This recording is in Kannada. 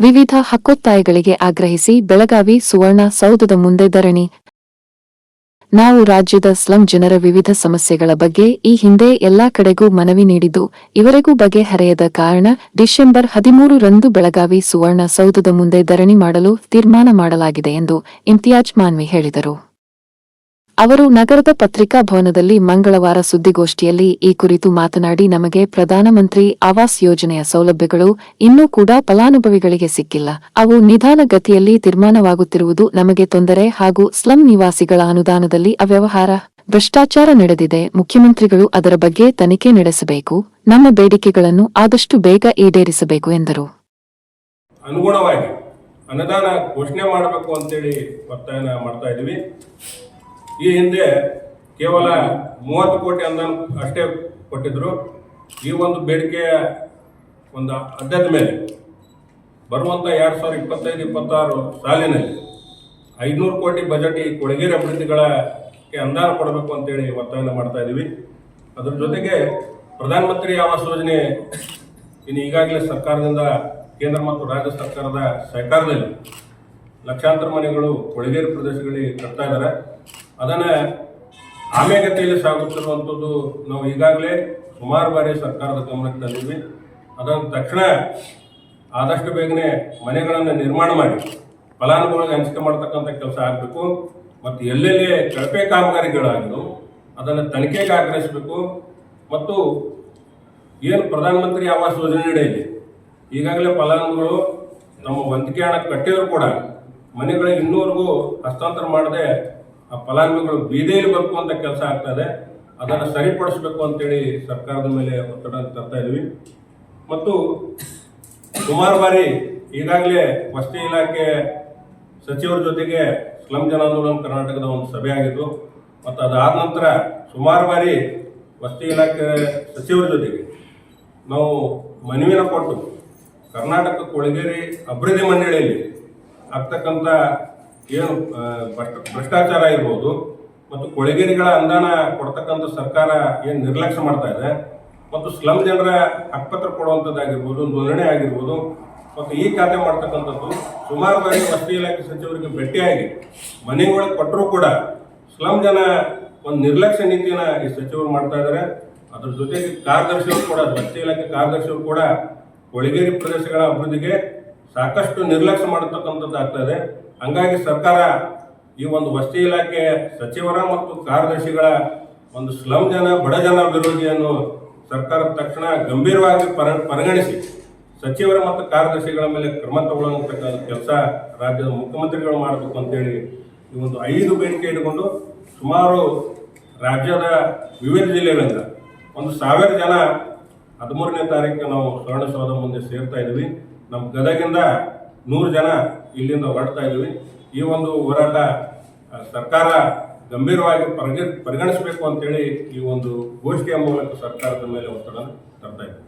ವಿವಿಧ ಹಕ್ಕೊತ್ತಾಯಗಳಿಗೆ ಆಗ್ರಹಿಸಿ ಬೆಳಗಾವಿ ಸುವರ್ಣ ಸೌಧದ ಮುಂದೆ ಧರಣಿ. ನಾವು ರಾಜ್ಯದ ಸ್ಲಂ ಜನರ ವಿವಿಧ ಸಮಸ್ಯೆಗಳ ಬಗ್ಗೆ ಈ ಹಿಂದೆ ಎಲ್ಲಾ ಕಡೆಗೂ ಮನವಿ ನೀಡಿದ್ದು, ಇವರೆಗೂ ಬಗೆಹರೆಯದ ಕಾರಣ ಡಿಸೆಂಬರ್ ಹದಿಮೂರು ರಂದು ಬೆಳಗಾವಿ ಸುವರ್ಣ ಸೌಧದ ಮುಂದೆ ಧರಣಿ ಮಾಡಲು ತೀರ್ಮಾನ ಮಾಡಲಾಗಿದೆ ಎಂದು ಇಮ್ತಿಯಾಜ್ ಮಾನ್ವಿ ಹೇಳಿದರು. ಅವರು ನಗರದ ಪತ್ರಿಕಾ ಭವನದಲ್ಲಿ ಮಂಗಳವಾರ ಸುದ್ದಿಗೋಷ್ಠಿಯಲ್ಲಿ ಈ ಕುರಿತು ಮಾತನಾಡಿ, ನಮಗೆ ಪ್ರಧಾನಮಂತ್ರಿ ಆವಾಸ್ ಯೋಜನೆಯ ಸೌಲಭ್ಯಗಳು ಇನ್ನೂ ಕೂಡ ಫಲಾನುಭವಿಗಳಿಗೆ ಸಿಕ್ಕಿಲ್ಲ. ಅವು ನಿಧಾನಗತಿಯಲ್ಲಿ ತೀರ್ಮಾನವಾಗುತ್ತಿರುವುದು ನಮಗೆ ತೊಂದರೆ ಹಾಗೂ ಸ್ಲಂ ನಿವಾಸಿಗಳ ಅನುದಾನದಲ್ಲಿ ಅವ್ಯವಹಾರ, ಭ್ರಷ್ಟಾಚಾರ ನಡೆದಿದೆ. ಮುಖ್ಯಮಂತ್ರಿಗಳು ಅದರ ಬಗ್ಗೆ ತನಿಖೆ ನಡೆಸಬೇಕು. ನಮ್ಮ ಬೇಡಿಕೆಗಳನ್ನು ಆದಷ್ಟು ಬೇಗ ಈಡೇರಿಸಬೇಕು ಎಂದರು. ಅನುಗುಣವಾಗಿ ಅನುದಾನ ಘೋಷಣೆ ಮಾಡಬೇಕು ಅಂತೇಳಿ ಒತ್ತಾಯನ ಮಾಡ್ತಾ ಇದ್ದೀವಿ. ಈ ಹಿಂದೆ ಕೇವಲ ಮೂವತ್ತು ಕೋಟಿ ಅನುದಾನ ಅಷ್ಟೇ ಕೊಟ್ಟಿದ್ರು. ಈ ಒಂದು ಬೇಡಿಕೆಯ ಒಂದು ಅಡ್ಡದ ಮೇಲೆ ಬರುವಂಥ ಎರಡು ಸಾವಿರದ ಇಪ್ಪತ್ತೈದು, ಇಪ್ಪತ್ತಾರು ಸಾಲಿನಲ್ಲಿ ಐದುನೂರು ಕೋಟಿ ಬಜೆಟ್ ಈ ಕೊಳಗೇರಿ ಅಭಿವೃದ್ಧಿಗಳಕ್ಕೆ ಅನುದಾನ ಕೊಡಬೇಕು ಅಂತೇಳಿ ಒತ್ತಾಯನ ಮಾಡ್ತಾ ಇದ್ದೀವಿ ಅದ್ರ ಜೊತೆಗೆ ಪ್ರಧಾನಮಂತ್ರಿ ಆವಾಸ್ ಯೋಜನೆ ಇನ್ನು ಈಗಾಗಲೇ ಸರ್ಕಾರದಿಂದ ಕೇಂದ್ರ ಮತ್ತು ರಾಜ್ಯ ಸರ್ಕಾರದ ಸಹಕಾರದಲ್ಲಿ ಲಕ್ಷಾಂತರ ಮನೆಗಳು ಕೊಳಗೇರಿ ಪ್ರದೇಶಗಳಿಗೆ ಕಟ್ತಾ ಇದ್ದಾರೆ ಅದನ್ನು ಆಮೇಗತೆಯಲ್ಲಿ ಸಾಗುತ್ತಿರುವಂಥದ್ದು ನಾವು ಈಗಾಗಲೇ ಸುಮಾರು ಬಾರಿ ಸರ್ಕಾರದ ಗಮನಕ್ಕೆ ತಂದಿದ್ವಿ. ಅದನ್ನು ತಕ್ಷಣ ಆದಷ್ಟು ಬೇಗನೆ ಮನೆಗಳನ್ನು ನಿರ್ಮಾಣ ಮಾಡಿ ಫಲಾನುಭವಿಗಳಿಗೆ ಹಂಚಿಕೆ ಮಾಡ್ತಕ್ಕಂಥ ಕೆಲಸ ಆಗಬೇಕು, ಮತ್ತು ಎಲ್ಲೆಲ್ಲಿ ಕಳಪೆ ಕಾಮಗಾರಿಗಳಾಗಿದ್ದು ಅದನ್ನು ತನಿಖೆಗೆ ಆಗ್ರಹಿಸಬೇಕು, ಮತ್ತು ಏನು ಪ್ರಧಾನಮಂತ್ರಿ ಆವಾಸ್ ಯೋಜನೆ ಅಡಿಯಲ್ಲಿ ಈಗಾಗಲೇ ಫಲಾನುಭವಿಗಳು ತಮ್ಮ ವಂತಿಕೆ ಹಣ ಕಟ್ಟಿದ್ರು ಕೂಡ ಮನೆಗಳಿಗೆ ಇನ್ನೂವರೆಗೂ ಹಸ್ತಾಂತರ ಮಾಡದೆ ಆ ಫಲಾನುಭವಿಗಳು ಬೀದಿಯಲ್ಲಿ ಬದುಕುವಂಥ ಕೆಲಸ ಆಗ್ತಾ ಇದೆ. ಅದನ್ನು ಸರಿಪಡಿಸಬೇಕು ಅಂತೇಳಿ ಸರ್ಕಾರದ ಮೇಲೆ ಒತ್ತಡ ತರ್ತಾ ಇದ್ವಿ. ಮತ್ತು ಸುಮಾರು ಬಾರಿ ಈಗಾಗಲೇ ವಸತಿ ಇಲಾಖೆ ಸಚಿವರ ಜೊತೆಗೆ ಸ್ಲಂ ಜನಾಂದೋಲನ ಕರ್ನಾಟಕದ ಒಂದು ಸಭೆ ಆಗಿತ್ತು. ಮತ್ತು ಅದಾದ ನಂತರ ಸುಮಾರು ಬಾರಿ ವಸತಿ ಇಲಾಖೆ ಸಚಿವರ ಜೊತೆಗೆ ನಾವು ಮನವಿನ ಕೊಟ್ಟು ಕರ್ನಾಟಕ ಕೊಳಗೇರಿ ಅಭಿವೃದ್ಧಿ ಮಂಡಳಿಯಲ್ಲಿ ಆಗ್ತಕ್ಕಂಥ ಏನು ಭ್ರಷ್ಟಾಚಾರ ಇರ್ಬೋದು ಮತ್ತು ಕೊಳಗೇರಿಗಳ ಅನುದಾನ ಕೊಡ್ತಕ್ಕಂಥ ಸರ್ಕಾರ ಏನು ನಿರ್ಲಕ್ಷ್ಯ ಮಾಡ್ತಾ ಇದೆ ಮತ್ತು ಸ್ಲಮ್ ಜನರ ಹಕ್ಕಪತ್ರ ಕೊಡುವಂಥದ್ದಾಗಿರ್ಬೋದು, ನೋಂದಣಿ ಆಗಿರ್ಬೋದು ಮತ್ತು ಈ ಖಾತೆ ಮಾಡ್ತಕ್ಕಂಥದ್ದು ಸುಮಾರು ಬಾರಿ ವಸತಿ ಇಲಾಖೆ ಸಚಿವರಿಗೆ ಭೇಟಿಯಾಗಿ ಮನೆಗಳಿಗೆ ಕೊಟ್ಟರೂ ಕೂಡ ಸ್ಲಮ್ ಜನ ಒಂದು ನಿರ್ಲಕ್ಷ್ಯ ನೀತಿಯನ್ನು ಈ ಸಚಿವರು ಮಾಡ್ತಾ ಇದ್ದಾರೆ ಅದ್ರ ಜೊತೆಗೆ ಕಾರ್ಯದರ್ಶಿಯವರು ಕೂಡ, ವಸತಿ ಇಲಾಖೆ ಕಾರ್ಯದರ್ಶಿಗಳು ಕೂಡ ಕೊಳಗೇರಿ ಪ್ರದೇಶಗಳ ಅಭಿವೃದ್ಧಿಗೆ ಸಾಕಷ್ಟು ನಿರ್ಲಕ್ಷ್ಯ ಮಾಡತಕ್ಕಂಥದ್ದು ಆಗ್ತಾ ಇದೆ ಹಂಗಾಗಿ ಸರ್ಕಾರ ಈ ಒಂದು ವಸತಿ ಇಲಾಖೆ ಸಚಿವರ ಮತ್ತು ಕಾರ್ಯದರ್ಶಿಗಳ ಒಂದು ಸ್ಲಮ್ ಜನ, ಬಡ ಜನ ವಿರೋಧಿಯನ್ನು ಸರ್ಕಾರ ತಕ್ಷಣ ಗಂಭೀರವಾಗಿ ಪರ, ಪರಿಗಣಿಸಿ ಸಚಿವರ ಮತ್ತು ಕಾರ್ಯದರ್ಶಿಗಳ ಮೇಲೆ ಕ್ರಮ ತಗೊಳ್ಳುವಂತಕ್ಕಂಥ ಕೆಲಸ ರಾಜ್ಯದ ಮುಖ್ಯಮಂತ್ರಿಗಳು ಮಾಡಬೇಕು ಅಂತೇಳಿ ಈ ಒಂದು ಐದು ಬೇಡಿಕೆ ಇಟ್ಕೊಂಡು ಸುಮಾರು ರಾಜ್ಯದ ವಿವಿಧ ಜಿಲ್ಲೆಗಳಿಂದ ಒಂದು ಸಾವಿರ ಜನ ಹದಿಮೂರನೇ ತಾರೀಕು ನಾವು ಸ್ವರ್ಣಸೌಧ ಮುಂದೆ ಸೇರ್ತಾ ಇದ್ವಿ. ನಮ್ಮ ಗದಗಿಂದ ನೂರು ಜನ ಇಲ್ಲಿಂದ ಹೊರಡ್ತಾ ಇದ್ದೀವಿ ಈ ಒಂದು ಹೋರಾಟ ಸರ್ಕಾರ ಗಂಭೀರವಾಗಿ ಪರಿಗ ಪರಿಗಣಿಸಬೇಕು ಅಂತೇಳಿ ಈ ಒಂದು ಗೋಷ್ಠಿಯ ಮೂಲಕ ಸರ್ಕಾರದ ಮೇಲೆ ಒತ್ತಡ ತರ್ತಾ ಇದ್ವಿ.